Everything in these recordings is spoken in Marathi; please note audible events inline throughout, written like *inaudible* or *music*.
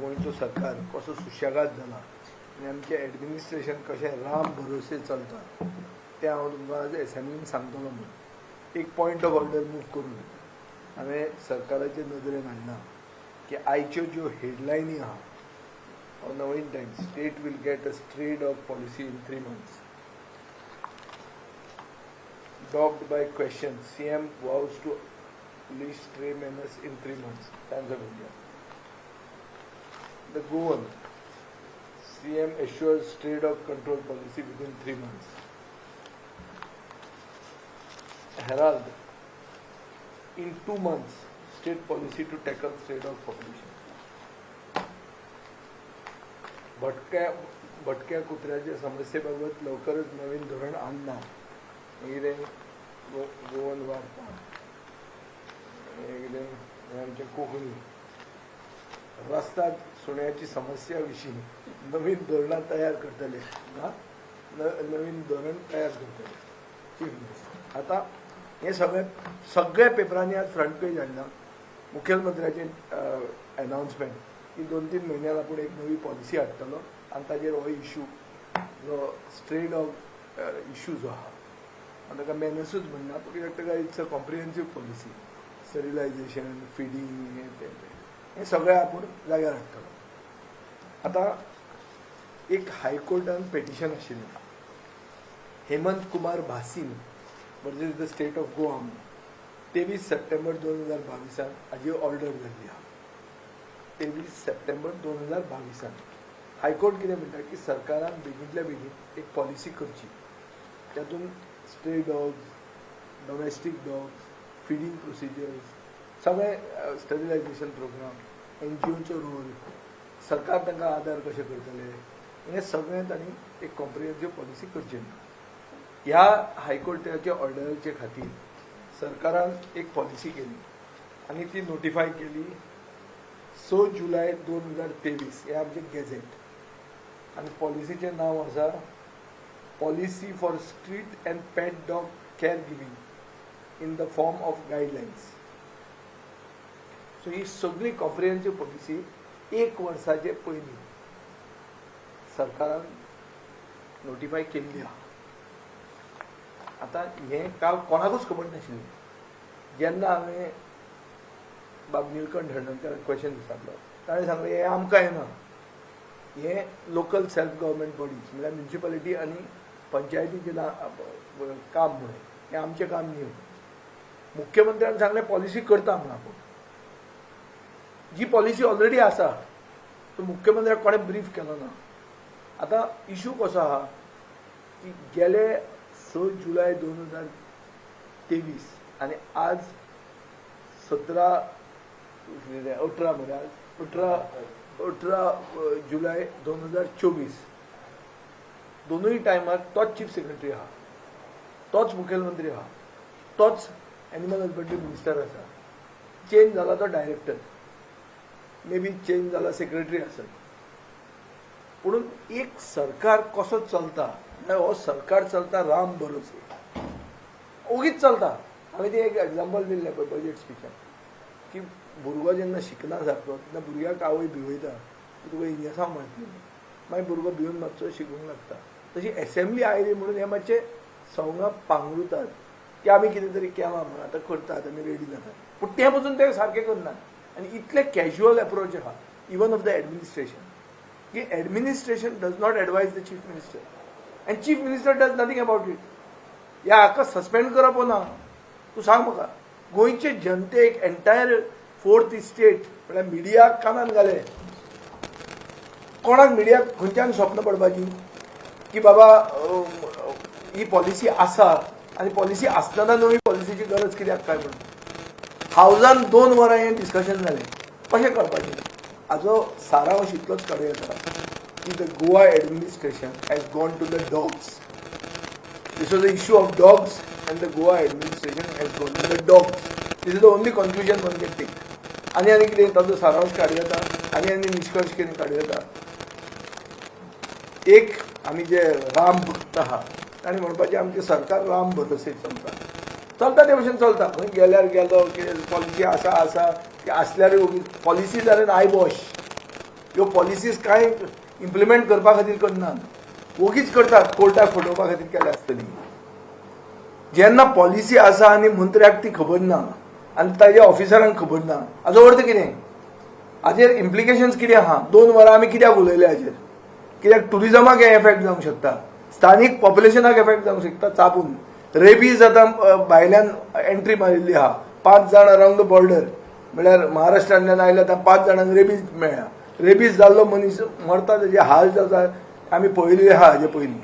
गोंयचो सरकार कसो सुशेगाद जाला आनी आमचें एडमिनिस्ट्रेशन कशें राम भरोसे चलता तें हांव तुमकां आज एसॅम्बलीन सांगतलो म्हणून एक पॉयंट ऑफ ऑर्डर मूव करून हांवें सरकाराचे नदरेन हाडला की आयच्यो ज्यो हेडलायनी आहा नवीन time state will get a straight of policy in three months dogged by questions. CM vows to leash stray menace in three months. Times of India. The Goan. CM assures stray dog control policy within three months. Herald. In two months, state policy to tackle stray dog population. भटक्या भटक्या कुत्र्याच्या समस्येबाबत लवकरच नवीन धोरण आणणार कितें गोवन वार्ता कितें आमच्या कोकणी रस्ता सुण्याची समस्या विशीं नवीन धोरणां तयार करतले. न- नवीन धोरण तयार करतले. चीफ आतां हें सगळें सगळ्या पेपरांनी आज फ्रंट पेज हाडला मुखेलमंत्र्याचें अनाउन्समेंट की दोन तीन म्हयन्यान आपूण एक नवी पॉलिसी हाडटलो आनी ताजेर हो इशू जो स्ट्रेट ऑफ इश्यू जो आहा आनी ताका मॅनसूच म्हणना पूण कित्याक ताका it's a comprehensive policy sterilisation feeding हे ते हे हें सगळें आपूण जाग्यार हाडटलो आतां एक हायकोर्टान पेटिशन आशिल्लें Hemant Kumar Bhasin versus the state of Goa तेवीस सप्टेंबर दोन हजार बावीसान हाजी ऑर्डर जाल्ली आहा तेवीस सप्टेंबर दोन हजार बावीसान हायकोर्ट कितें म्हणटा की सरकारान बेगींतल्या बेगीन एक पॉलिसी करची. तातूंत stray dogs domestic dogs feeding procedures सगळे स्टरिलायझेशन प्रोग्राम एन जी ओचो रोल सरकार तांकां आदार कशे करतले? हें सगळें तांणी एक कॉम्प्रिहेन्सीव पॉलिसी करची ह्या हायकोर्टाच्या ऑर्डराचे खातीर सरकारान एक पॉलिसी केली आनी ती नोटिफाय केली. स जुलय दोन हजार तेवीस हे आमचें गॅझेट आनी पॉलिसीचें नांव आसा policy for street and pet dog care giving in the form of guidelines so ही सगळी कॉम्प्रिहेन्सीव पॉलिसी एक वर्साचे पयलीं सरकारान नोटिफाय केल्ली आहा. आतां हें काल कोणाकूच खबर नाशिल्लें जेन्ना हांवें बाब निलकंठ हळदणकराक क्वेश्चन विचारलो. ताणें सांगलें हें आमकां येना हें लोकल सेल्फ गव्हर्मेंट बॉडीज म्हळ्यार म्युन्सिपालिटी आनी पंचायतीचें काम म्हणून हें आमचें काम न्ही मुख्यमंत्र्यान सांगलें पॉलिसी करता म्हणून आपूण. जी पॉलिसी ऑलरेडी आसा तो मुख्यमंत्र्याक कोणें ब्रीफ केलो ना. आतां इशू कसो आहा की गेले स जुलय दोन हजार तेवीस आनी आज सतरा अठरा मरे आज अठरा अठरा जुलाय जुलय दोन हजार चोवीस. दोनूय टायमार तोच चीफ सेक्रेटरी आहा तोच मुखेलमंत्री आहा तोच एनिमल हजबंड्री मिनिस्टर आसा चेंज जाला तो डायरेक्टर मे बी चेंज जाला सेक्रेटरी आसत म्हणून एक सरकार कसो चलता? हो सरकार चलता राम बरोच ओगीच चलता. हांवें ते एक एग्जाम्पल दिल्लें पळय बजेट स्पिचान की भुरगो जेन्ना शिकना सारको तेन्ना भुरग्याक आवय भिवयता? तुका इंग्लिसां मारतली मागीर भुरगो भिवन मातसो शिकूंक लागता तशी एसेंब्ली आयली म्हणून हे मातशे संवगां पांगरुतात की आमी कितें तरी केलां म्हणून आतां करतात आमी रेडी जातात. पूण ते पसून ते सारकें करनात आनी इतले कॅज्युअल एप्रोच आहा इवन ऑफ द एडमिनिस्ट्रेशन की administration does not advise the chief minister and chief minister does nothing about it ह्या हाका सस्पेंड करप ना. तूं सांग म्हाका गोंयचे जनतेक एन्टायर फोर्थ इस्टेट म्हळ्यार मिडियाक कानान घाले. कोणाक मिडियाक खंयच्यान स्वप्न पडपाची? की बाबा ही पॉलिसी आसा. आनी पॉलिसी आसतना नवी पॉलिसीची गरज कित्याक काय म्हणून? हावजान दोन वरां हें डिस्कशन जालें कशें करपाचें हाजो सारांश इतलोच कडेन येता की the Goa administration has gone to the dogs this was the issue of dogs and the Goa administration has gone to the dogs This is the only confusion one can take. आनी आनी कितें ताजो सारांश काडूं येता आनी आनी निश्कर्श कितें काडूं येता एक आमी जे राम भक्त आहा ताणें म्हणपाचें आमचें सरकार राम भरोसे चलता चलता ते भशेन चलता. खंय गेल्यार गेलो कितें पॉलिसी आसा आसा की आसल्यारूय पॉलिसी जाल्यार आयबॉश ह्यो पॉलिसीज कांय इम्प्लिमेंट करपा खातीर करनात वगीच करतात. कोर्टाक फटोवपा खातीर केल्या आसतली जेन्ना पॉलिसी आसा आनी मंत्र्याक ती खबर ना आनी ताज्या ऑफिसरांक खबर ना. हाजो अर्थ कितें? हाजेर इम्प्लिकेशन्स कितें आहा? दोन वरां आमी कित्याक उलयले हाजेर कित्याक टुरिजमाक हे एफेक्ट जावंक शकता? स्थानीक पॉप्युलेशनाक एफेक्ट जावंक शकता? चापून. रेबीज आतां भायल्यान एंट्री मारिल्ली आहा पांच जाण अरावंड द बॉर्डर म्हळ्यार महाराष्ट्रांतल्यान आयले आतां पांच जाणांक रेबीज मेळ्ळा रेबीज जाल्लो मनीस मरता तेजे हाल जाता आमी पळयल्ले आहा हाजे पयलीं.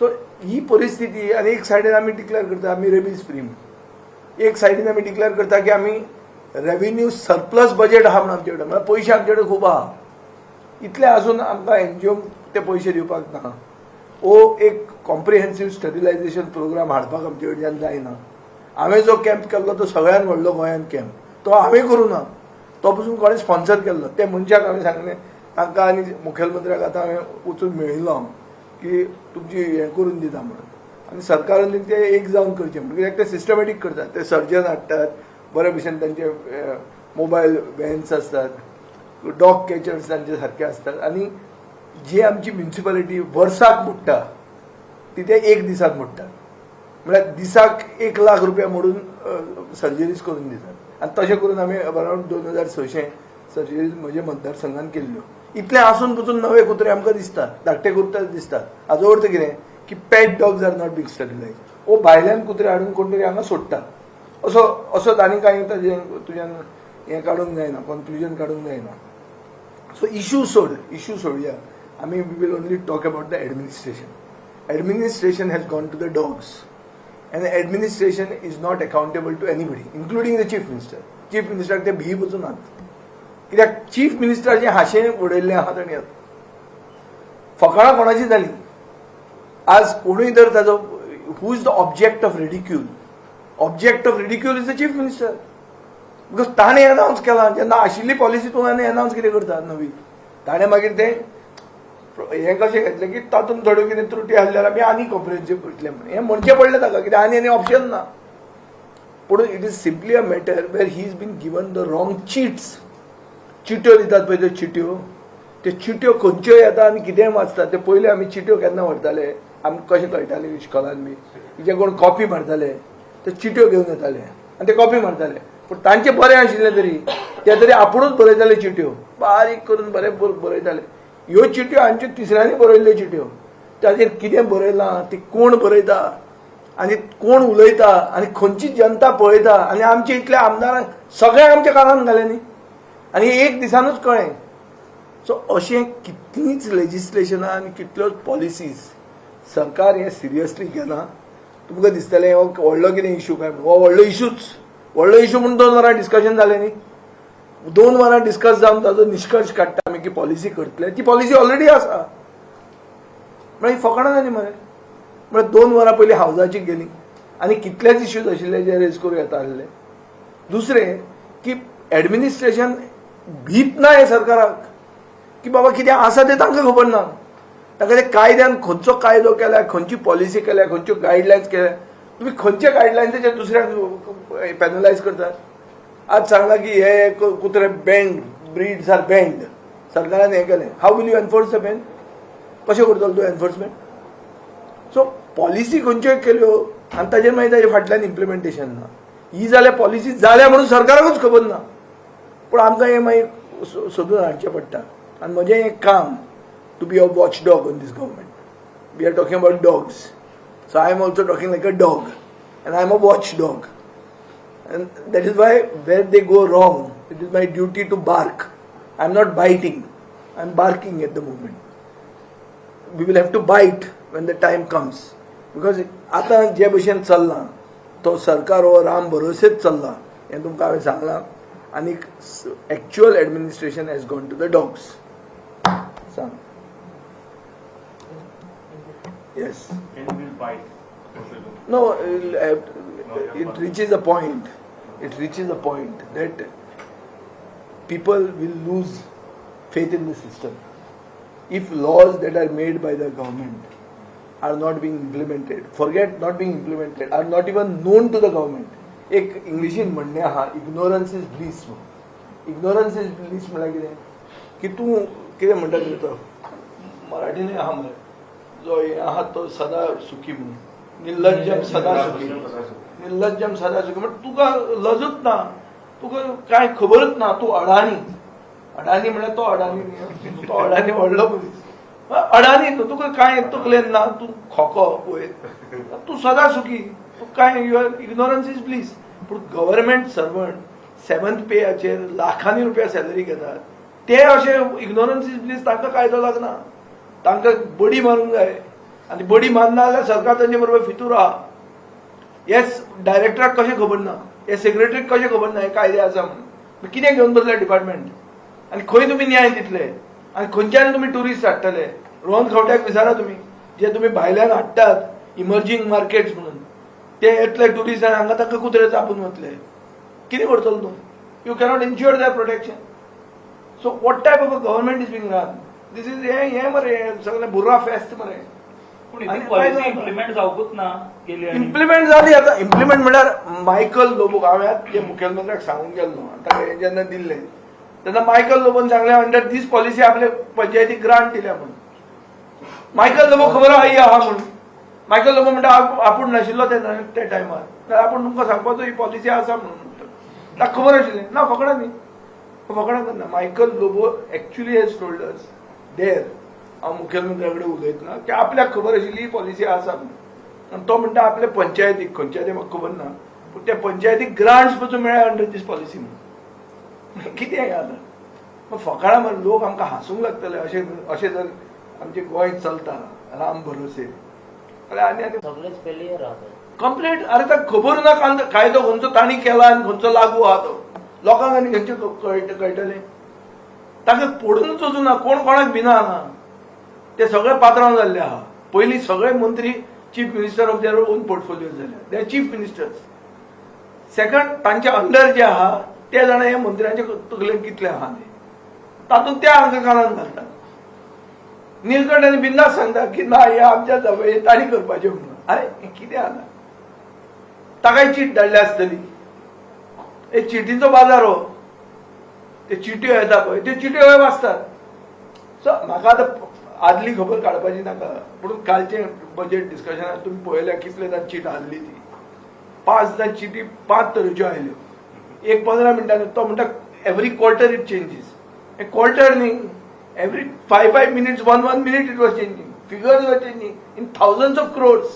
सो ही परिस्थिती आनी एक सायडीन आमी डिक्लेअर करता आमी रेबीज फ्री एक सायडीन आमी डिक्लेअर करता की आमी रेव्हेन्यू सरप्लस बजेट आहा म्हणून आमचे कडेन म्हळ्यार पयशे आमचे कडेन खूब आहा. इतले आसून आमकां एनजीओ ते पयशे दिवपाक ना. ओ एक कॉम्प्रिहेन्सिव्ह स्टरिलायझेशन प्रोग्राम हाडपाक आमचे कडच्यान जायना. हांवें जो कॅम्प केल्लो तो सगळ्यान व्हडलो गोंयांत कॅम्प तो हांवें करूं ना. तो पसून कोणें स्पॉन्सर केल्लो. ते मनशाक हांवें सांगलें तांकां आनी मुखेलमंत्र्याक आतां हांवें वचून मेळिल्लो हांव की तुमची हें करून दिता म्हणून. आनी सरकारान ते एक जावन करचें. म्हणून कित्याक ते सिस्टमॅटीक करतात. ते सर्जन हाडटात. बरे भशेन तांचे मोबायल व्हॅन्स आसतात डॉग कॅचर्स तांचे सारके आसतात आनी जी आमची म्युन्सिपालिटी वर्साक मोडटा ती ते एक दिसाक मोडटा म्हळ्यार दिसाक एक लाख रुपया मोडून सर्जरीज करून दितात. आनी तशें करून आमी अरावंड दोन हजार सशे सर्जरीज म्हज्या मतदारसंघान केल्ल्यो. इतले आसून पसून नवे कुत्रे आमकां दिसतात धाकटे कुत्रे दिसतात. हाजो अर्थ कितें? की pet dogs are not big stabilise ओ भायल्यान कुत्रे हाडून कोण तरी हांगा सोडटा. असो असो आनी कांय ताजें तुज्यान हें काडूंक जायना कन्क्लुजन काडूंक जायना. सो इश्यू सोड इश्यू सोडया. आमी will only only talk the the administration administration gone to to the And the administration is not accountable to anybody including the chief minister chief minister ते भी वचूनात कित्याक? चीफ मिनिस्टराचें हाशें उडयल्लें आहा ताणी फकाणां कोणाची जाली आज कोणूय तर ताजो who is the object of ridicule object of ridicule is the chief minister because ताणें अनावन्स केला. जेन्ना आशिल्ली पॉलिसी तूं आनी अनावन्स कितें करता नवी ताणें मागीर तें हें कशें घेतलें की तातूंत थोड्यो कितें त्रुटी आसल्यार आमी आनी कॉम्प्रिहेन्सीव करतले म्हणून हें म्हणचें पडलें ताका कित्याक आनी आनी ऑप्शन ना. पूण it is simply a matter where he is been given the wrong chits चिट्यो दितात पळय त्यो चिट्यो. त्यो चिट्यो खंयच्यो येता आनी कितेंय वाचतात? ते पयलीं आमी चिट्यो केन्ना व्हरताले आमकां कशें कळटालें इश्कॉलान बी? जे कोण कॉपी मारताले? ते चिट्यो घेवन येताले. आनी ते कॉपी मारताले. पूण तांचें बरें आशिल्लें तरी. ते तरी आपुणूच बरयताले चिट्यो. बारीक करून बरें बरयताले ह्यो चिट्यो हांच्यो तिसऱ्यांनी बरयल्ल्यो चिट्यो ताजेर कितें बरयलां ती कोण बरयता आनी कोण उलयता आनी खंयची जनता पळयता आनी आमचे इतले आमदार सगळें आमच्या कानान घालें न्ही आनी एक दिसानूच कळ्ळें सो अशें कितलींच लेजिस्लेशनां आनी कितल्योच पॉलिसीज सरकार हें सिरियसली घेना. तुमकां दिसतलें हो व्हडलो कितें इशू काय? हो व्हडलो इशूच व्हडलो इशू म्हणून दोन वरां डिस्कशन जालें न्ही दोन वरां डिस्कस जावन ताजो निश्कर्श काडटा आमी की पॉलिसी करतले ती पॉलिसी ऑलरेडी आसा म्हळ्यार ही फकाणां जाली मरे म्हळ्यार दोन वरां पयलीं हावजाची गेली. आनी कितलेच इश्यूज आशिल्ले जे रेज करूं येता आसले दुसरें की एडमिनिस्ट्रेशन भीत ना हे सरकाराक. की बाबा कितें आसा तें तांकां खबर ना. ताका ते कायद्यान खंयचो कायदो केल्या खंयची पॉलिसी केल्या खंयच्यो गायडलायन्स केल्या. तुमी खंयचे गायडलायन्साचेर दुसऱ्याक पॅनलायज करतात? आज सांगला की हे कुत्रे बँड ब्रीड्स आर बँड सरकारान हें केलें how will you enforce the ban कशें करतलो तूं एनफोर्समेंट सो पॉलिसी खंयच्योय केल्यो आनी ताजेर मागीर ताजे फाटल्यान इम्प्लिमेंटेशन ना. ही जाल्यार पॉलिसी जाल्या म्हणून सरकाराकूच खबर ना. पूण आमकां हें मागीर सोदून हाडचें पडटा आनी म्हजें हें काम to be a watchdog on this government we are talking about dogs so I am also talking like a dog and I am a watchdog And that is why where they go wrong, it is my duty to bark. I'm not biting, I'm barking at the moment. We will have to bite when the time comes. Because आता जे भशेन चल्ला तो सरकार हो राम भरोसेच चल्ला हें तुमकां हांवें सांगलां आनी actual administration has gone to the dogs सांग yes Can we bite? No, uh, it reaches a point. That people will lose faith in the system. If laws that are made by the government are not being implemented, forget not being implemented, are not even known to the government. एक इंग्लिशीन म्हणणें आहा ignorance is bliss ignorance is bliss म्हळ्यार कितें की तूं कितें म्हणटा तुमी तो मराठीन आहा मरे जो हे आहा तो सदा सुखी म्हणून निर्लज्जम सदा सुखी लज्जम सदा सुखी म्हणजे तुका लजूच ना तुका काय खबरच ना तू अडाणी. अडाणी म्हळ्यार तो अडाणी न्ही. तो अडाणी व्हडलो मनीस अडाणी न्हू तुका काय तकलेन ना तू खोको पळय तू सदा सुखी तू काय युअर इग्नोरन्स इज प्लीज पूण गव्हर्मेंट सर्वंट सेवन्थ पेयाचेर लाखांनी रुपया सॅलरी घेतात. ते अशे इग्नोरन्स इज प्लीज तांकां कायदो लागना. तांकां बडी मारूंक जाय. आनी बडी मारना जाल्यार सरकार तांचे बरोबर फितूर आहा हे डायरेक्टराक कशें खबर ना? हे सेक्रेटरीक कशें खबर ना? हे कायदे आसा म्हणून कितें घेवन बसले डिपार्टमेंट आनी खंय तुमी न्याय दितले? आनी खंयच्यान तुमी ट्युरिस्ट हाडटले? रोहन खंवट्याक विचारा तुमी जे तुमी भायल्यान हाडटात इमर्जींग मार्केट्स म्हणून. ते येतले ट्युरिस्ट आनी हांगा तांकां कुत्रे चापून वतले. कितें करतलो तूं? You cannot ensure that protection so what type of a government is being run this is हे हे मरे. सगळें बुरा फेस्त मरे. इम्प्लिमेंट जावपूच ना इम्प्लिमेंट जाली आता इम्प्लिमेंट मायकल लोबोक हांवें आतां जे मुखेलमंत्र्याक सांगूंक गेल्लो ताका हे जेन्ना दिल्ले तेन्ना मायकल लोबोन सांगलें अंडर दीस पॉलिसी आपले पंचायतीक ग्रांट दिल्या म्हणून. मायकल लोबो खबर ही आहा म्हणून. मायकल लोबो म्हणटा आप- आपूण नाशिल्लो ते त्या टायमार आपूण तुमकां सांगपाचो ही पॉलिसी आसा म्हणून. ताका खबर आशिल्लें. ना फकाणां न्ही फकाणां करना Michael Lobo actually has told us there कडेन उलयतना की आपल्याक खबर आशिल्ली ही पॉलिसी आसा आनी तो म्हणटा आपल्या पंचायतीक खंयच्या ते म्हाका खबर ना. पूण त्या पंचायतीक ग्रांट्स पसून मेळ्ळ्या अंडर दीस पॉलिसी म्हणून. *laughs* कितें हें आतां? मग फकाणां मरे लोक आमकां हांसूंक लागतले अशें अशें जर आमचें गोंय चलता राम भरोसे. जाल्यार आनी आनी सगळेच फेलियर कंप्लेंट अरे ताका खबर ना कायदो खंयचो ताणी केला आनी खंयचो लागू आहा तो. लोकांक आनी खंयचे कळट कळटलें ताका पडूनच वचूना कोण कोणाक भिना हांगा ते सगळे पात्रांव जाल्ले आहा पयलीं सगळे मंत्री chief minister of their own portfolio जाले दे चीफ मिनिस्टर्स सेकंड तांच्या अंडर जे आहा ते जाणा हे मंत्र्यांचे तकलेन कितले आहा ते तातूंत ते हांकां कानान घालतात निलकंठ आनी बिंदास सांगता की ना हे आमच्या जवळ ताणी करपाचें म्हणून. अरे हें कितें आसा ताकाय चीट धाडली आसतली हे चिटीचो बाजार हो. ते चिट्यो येता पळय त्यो चिट्यो वाचतात. सो म्हाका आतां आदली खबर काडपाची नाका. म्हणून कालचे बजेट डिस्कशनात तुमी पळयल्या कितले जाण चीट हाडली ती? पांच जाण चिटी पांच तरेच्यो आयल्यो एक पंदरा मिनटांनी तो म्हणटा एवरी क्वॉर्टर इट चेंजीस हे क्वॉर्टर न्ही. Every five five minutes one one minute it was changing figures वर changing in thousands of crores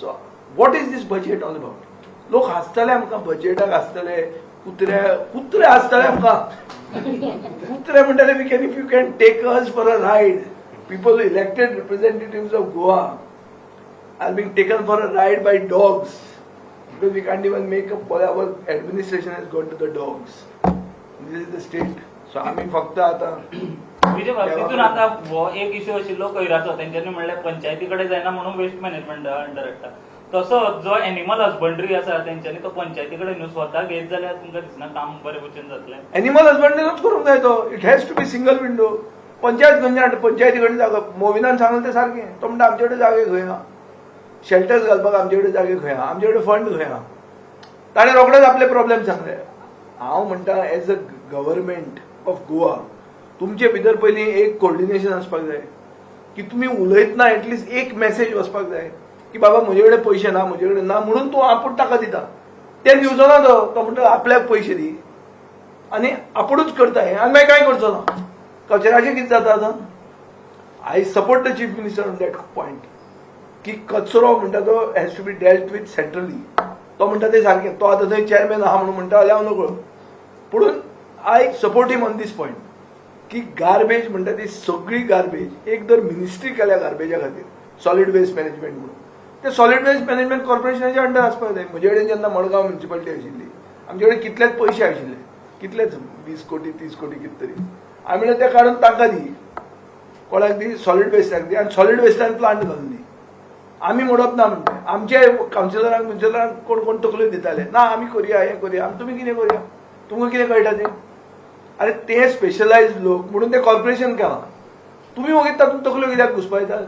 so what is this budget all about लोक हसतले आमकां बजेटाक हसतले. कुत्रे कुत्रे हसतले आमकां कुत्रे म्हणटाले we can if you can take us for a ride people elected representative of Goa are being taken for a ride by dogs because we can't even make up our administration has gone to the dogs. This is the state. So आम्ही फक्त आता तितून आता हो एक इश्यू आशिल्लो कयराचो तेंच्यांनी म्हणलें पंचायती कडेन जायना म्हणून वेस्ट मॅनेजमेंट अंडर हाडटा तसोच जो एनिमल हजबंड्री आसा तेंच्यांनी तो पंचायती कडेन न्हू स्वता घेत जाल्यार तुमकां दिसना काम बरे भशेन जातलें एनिमल हजबंडरीच करूंक जाय तो it has to be single window panchayat खंयच्या पंचायती कडेन जागो. मोविनान सांगलें तें सारकें तो म्हणटा आमचे कडेन जागे खंय आहा शेल्टर्स घालपाक आमचे कडेन जागे खंय आहा आमचे कडेन फंड खंय आहा ताणें रोखडेच आपले प्रॉब्लेम सांगले. हांव म्हणटा as a government of Goa तुमचे भितर पयलीं एक कोऑर्डिनेशन आसपाक जाय. की तुमी उलयतना एटलिस्ट एक मॅसेज वचपाक जाय. की बाबा म्हजे कडेन पयशे ना म्हजे कडेन ना म्हणून तूं आपूण ताका दिता तें दिवचो ना तो तो म्हणटा आपल्याक पयशे दी. आनी आपुणूच करता हें आनी मागीर कांय करचो ना कचऱ्याचें कितें जाता आतां I support the chief minister on that point की कचरो म्हणटा तो has to be dealt with centrally तो म्हणटा ते सारकें तो आतां थंय चेअरमॅन आहा म्हणून म्हणटा जाल्यार हांव नकळो पुणून I support him on this point की गार्बेज म्हणटा ती सगळी गार्बेज एक तर मिनिस्ट्री केल्या गार्बेजा खातीर. सॉलिड वेस्ट मॅनेजमेंट म्हणून. ते सॉलिड वेस्ट मॅनेजमेंट कॉर्पोरेशनाच्या अंडर आसपास जाय म्हजे कडेन जेन्ना मडगांव म्युन्सिपाल्टी आशिल्ली आमचे कडेन कितलेच पयशे आशिल्ले कितलेच? वीस कोटी तीस कोटी कित तरी आमी म्हणलें ते काडून तांकां दी कोणाक दी सॉलिड वेस्टाक दी आनी सॉलिड वेस्टान प्लांट घालून दी आमी म्हणप ना म्हणटा आमचे कावन्सिलरांक म्युन्सिपलांक कोण कोण तकल्यो दिताले ना आमी करुया हें करुया. आमी तुमी कितें करुया? तुमकां कितें कळटा तें? अरे ते स्पेशलायज लोक म्हणून ते कॉर्पोरेशन केलां तुमी मागीर तातूंत तकल्यो कित्याक घुसपायतात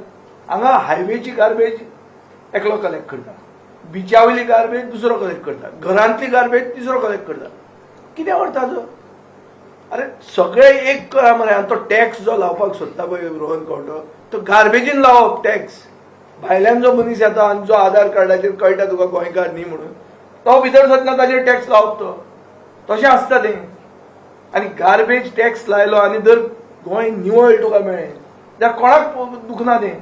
हांगा हायवेची गार्बेज एकलो कलेक्ट करता बिचा वयली गार्बेज दुसरो कलेक्ट करता घरांतली गार्बेज तिसरो कलेक्ट करता कितें व्हरता तो अरे सगळे एक करा मरे आनी तो टॅक्स जो लावपाक सोदता पळय रोहन कवटो तो गार्बेजीन लावप टॅक्स भायल्यान जो मनीस येता आनी जो आधार कार्डाचेर कळटा तुका गोंयकार न्ही म्हणून तो भितर सरतना ताचेर टॅक्स लावप तो. तशें आसता तें. आनी गार्बेज टॅक्स लायलो आनी जर गोंय निवळ तुका मेळ्ळें. जाल्यार कोणाक दुखना तें?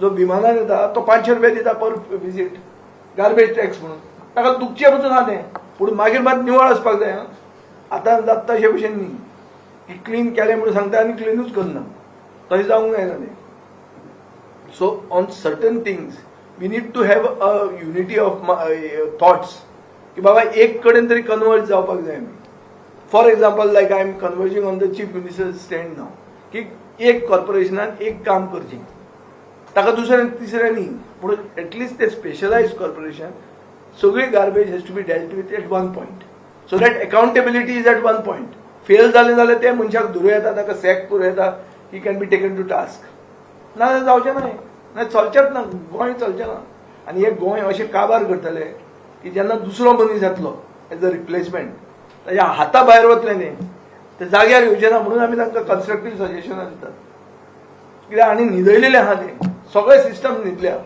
जो विमानान येता तो पांचशे रुपया दिता पर विजीट गार्बेज टॅक्स म्हणून. ताका दुखचें पसून आहा तें. पूण मागीर मात निवळ आसपाक जाय आं. आतां जाता तशे भशेन न्ही. की क्लीन केलें म्हणून सांगता आनी क्लीनूच करना तशें जावंक जायना तें so on certain things we need to have a unity of thoughts की बाबा एक कडेन तरी कन्वर्ट जावपाक जाय आमी for example like I am converging on the chief minister stand now की एक कॉर्पोरेशनान एक काम करचें. ताका दुसरें तिसऱ्यांनी न्ही. पूण एटलिस्ट ते स्पेशलायज कॉर्पोरेशन सगळी garbage has to be dealt with at one point so that accountability is at one point fail जालें जाल्यार ते मनशाक धरू येता ताका सॅक करूं येता. He can be taken to task ना जाल्यार जावचें ना हें. चलचेंच ना गोंय चलचें ना. आनी हे गोंय अशें काबार करतले की जेन्ना दुसरो मनीस येतलो एज अ रिप्लेसमेंट ताच्या हाता भायर वतलें न्ही. ते जाग्यार येवचें ना म्हणून आमी तांकां कन्स्ट्रक्टीव सजेशनां दितात. कित्याक? आनी न्हिदयलेलें आहा तें सगळें सिस्टम न्हिदल्या